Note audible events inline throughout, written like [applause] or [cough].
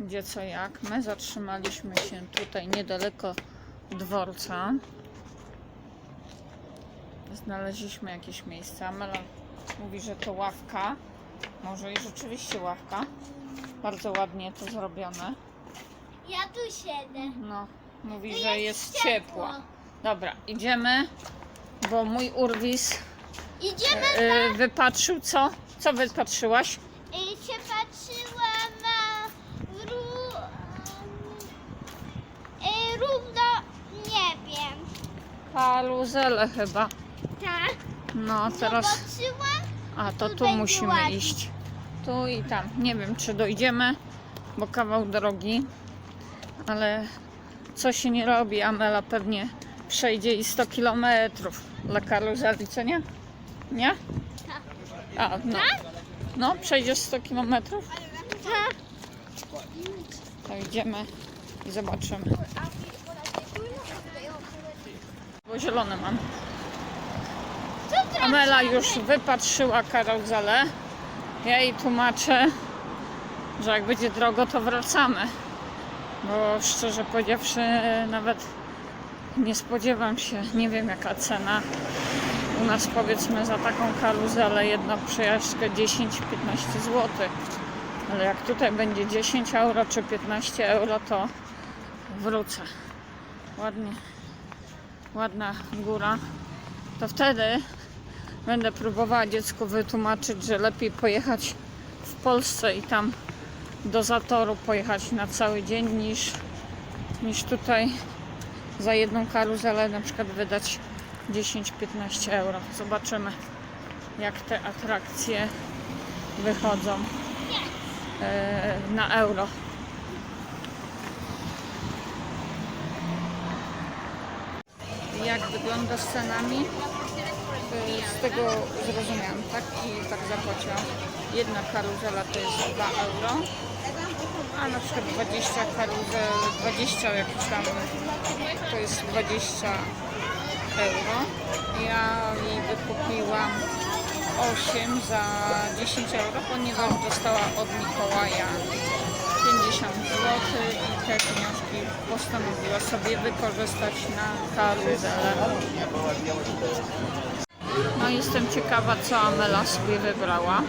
Gdzie co jak. My zatrzymaliśmy się tutaj niedaleko dworca. Znaleźliśmy jakieś miejsce. Amela mówi, że to ławka. Może i rzeczywiście ławka. Bardzo ładnie to zrobione. Ja tu siedzę. No, mówi, Tu że jest ciepła. Dobra, idziemy, bo mój urwis Idziemy y, wypatrzył co? Co wypatrzyłaś? i się patrzyłam na ró... y, równo, nie wiem. Karuzelę chyba. Tak? No, teraz... Zobaczyłam. A, to tu Tutaj musimy była- iść. Tu i tam. Nie wiem, czy dojdziemy, bo kawał drogi. Ale co się nie robi, Amela pewnie przejdzie i 100 kilometrów dla karuzeli, co nie? Nie? Tak. A, no. No, przejdziesz 100 kilometrów? Tak. To idziemy i zobaczymy. Bo zielone mam. Amela już wypatrzyła karuzelę. Ja jej tłumaczę, że jak będzie drogo, to wracamy. Bo szczerze powiedziawszy, nawet nie spodziewam się, nie wiem jaka cena. U nas powiedzmy za taką karuzelę jedna przejażdżka 10-15 zł. Ale jak tutaj będzie 10 euro czy 15 euro, to wrócę. Ładnie, ładna góra. To wtedy Będę próbowała dziecku wytłumaczyć, że lepiej pojechać w Polsce i tam do Zatoru pojechać na cały dzień niż, niż tutaj za jedną karuzelę na przykład wydać 10-15 euro. Zobaczymy jak te atrakcje wychodzą e, na euro. Jak wygląda z cenami? Y, Z tego zrozumiałam, tak? I tak zapłaciłam. Jedna karuzela to jest 2 euro, a na przykład 20 karuzel, 20 jakiś tam, to jest 20 euro. Ja jej wykupiłam 8 za 10 euro, ponieważ dostała od Mikołaja 50 zł i te pieniążki postanowiła sobie wykorzystać na karuzelę. No jestem ciekawa, co Amela sobie wybrała,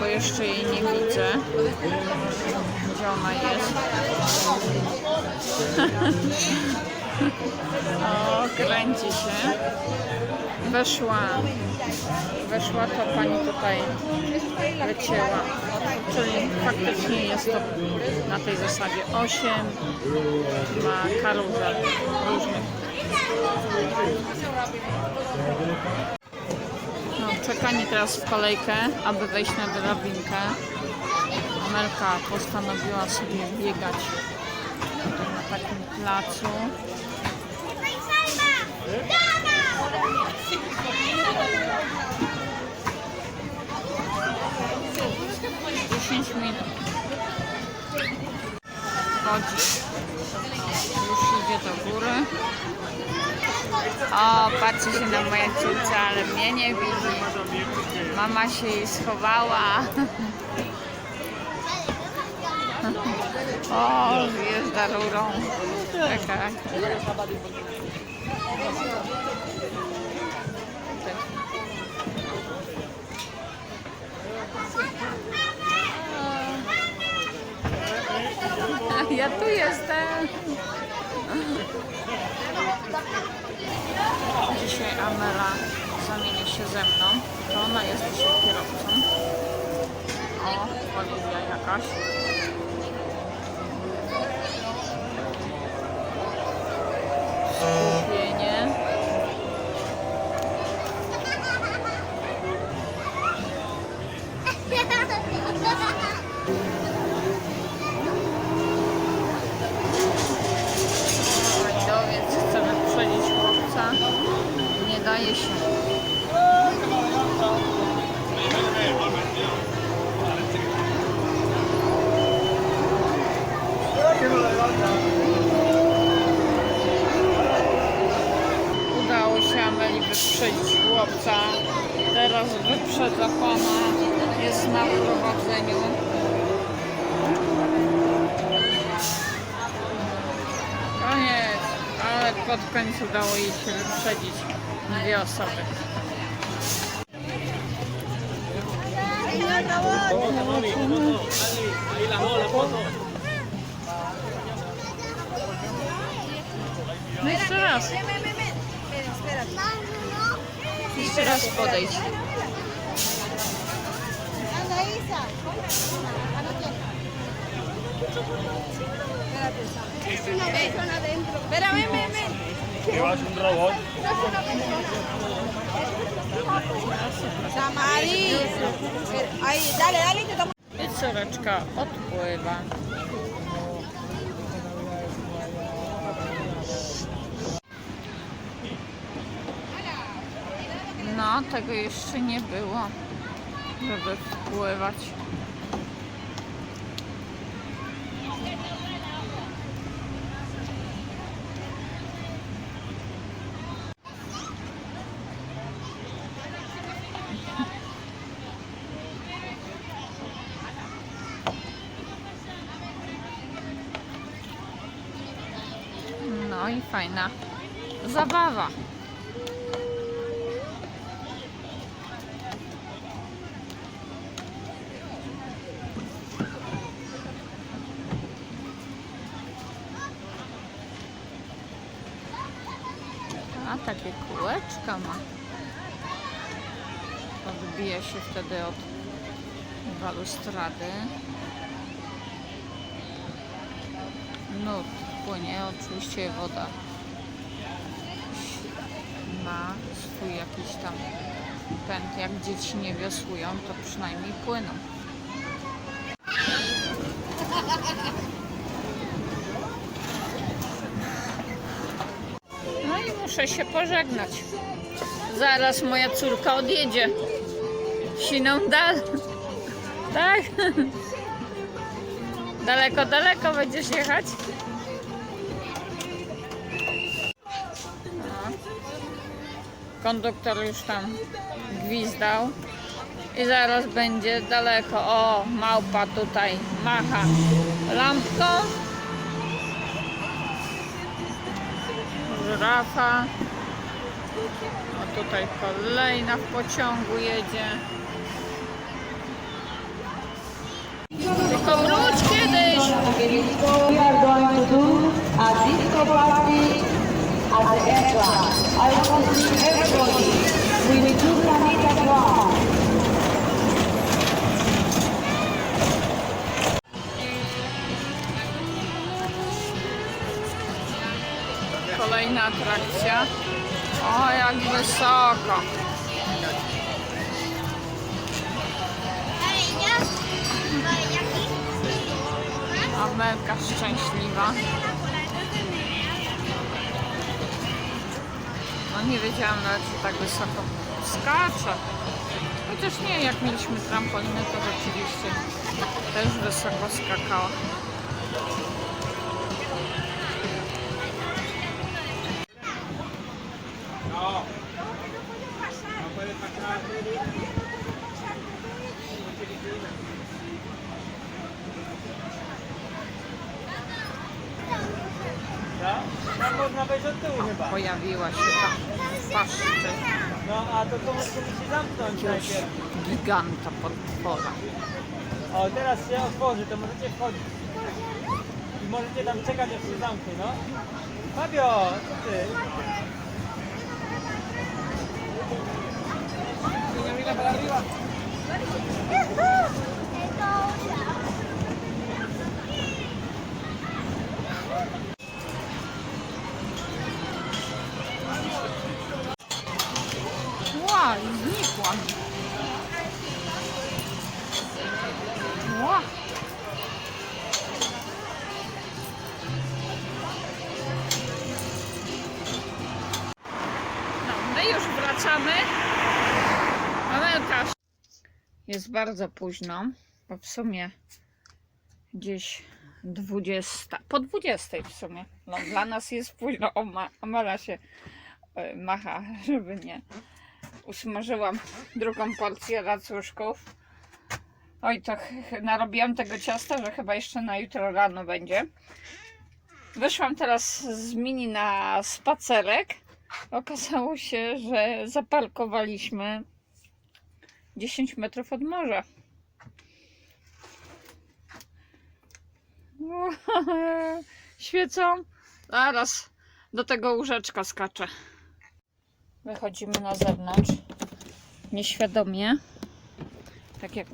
bo jeszcze jej nie widzę. Gdzie ona jest? [laughs] o, kręci się. Weszła, weszła to pani tutaj leciała. Czyli faktycznie jest to na tej zasadzie 8 ma karuzel różnych. No, czekanie teraz w kolejkę, aby wejść na drabinkę. Amelka postanowiła sobie biegać takim placu. 10 minut. Chodzi. Już idzie do góry. O, patrzy się na moje córce, ale mnie nie widzi. Mama się jej schowała. [laughs] O, zjeżdża rurą. Ja tu jestem. Dzisiaj Amela zamieni się ze mną. To ona jest dzisiaj kierowcą. O, Oliwia jakaś. Nie daje się. Udało się Ameli wyprzedzić chłopca. Teraz wyprzedza pana. Jest na prowadzeniu. Pod koniec udało jej się wyprzedzić dwie osoby. No jeszcze raz. Jeszcze raz podejdź. Espera, ven, ven, ven. Llevas un robot. Samari. Ahí, dale, dale córeczka odpływa. No, tego jeszcze nie było, żeby wpływać. I fajna zabawa. A takie kółeczka ma. Odbija się wtedy od balustrady. Nut płynie, oczywiście woda ma swój jakiś tam pęd. Jak dzieci nie wiosłują, to przynajmniej płyną. No i muszę się pożegnać. Zaraz moja córka odjedzie. Siną dal. Tak? [laughs] Daleko, daleko będziesz jechać? Konduktor już tam gwizdał. I zaraz będzie daleko. O, małpa tutaj macha lampką. Żyrafa. A tutaj kolejna w pociągu jedzie. Tylko wróć kiedyś. we are going to do a disco party at the. I want to see everybody Drum. Kolejna atrakcja. O, jak wysoko. Amelka szczęśliwa. Nie wiedziałam nawet, że tak wysoko skacze. Chociaż nie, jak mieliśmy trampolinę, to rzeczywiście też wysoko skakała. Pojawiła się ta paszczy No a to to musi się zamknąć najpierw. giganta potwora. O, teraz się otworzy, to możecie wchodzić. I możecie tam czekać aż się zamknie, no. Fabio, co ty? Mira para arriba. Już wracamy. Amelka. Jest bardzo późno, bo w sumie gdzieś 20, po 20 w sumie. No, dla nas jest późno. O, ma, Amela się e, macha, [laughs] żeby nie. Usmażyłam drugą porcję racuszków. Oj, to narobiłam tego ciasta, że chyba jeszcze na jutro rano będzie. Wyszłam teraz z mini na spacerek. Okazało się, że zaparkowaliśmy 10 metrów od morza. [laughs] Świecą. Zaraz do tego łóżeczka skaczę. Wychodzimy na zewnątrz. Nieświadomie. Tak jak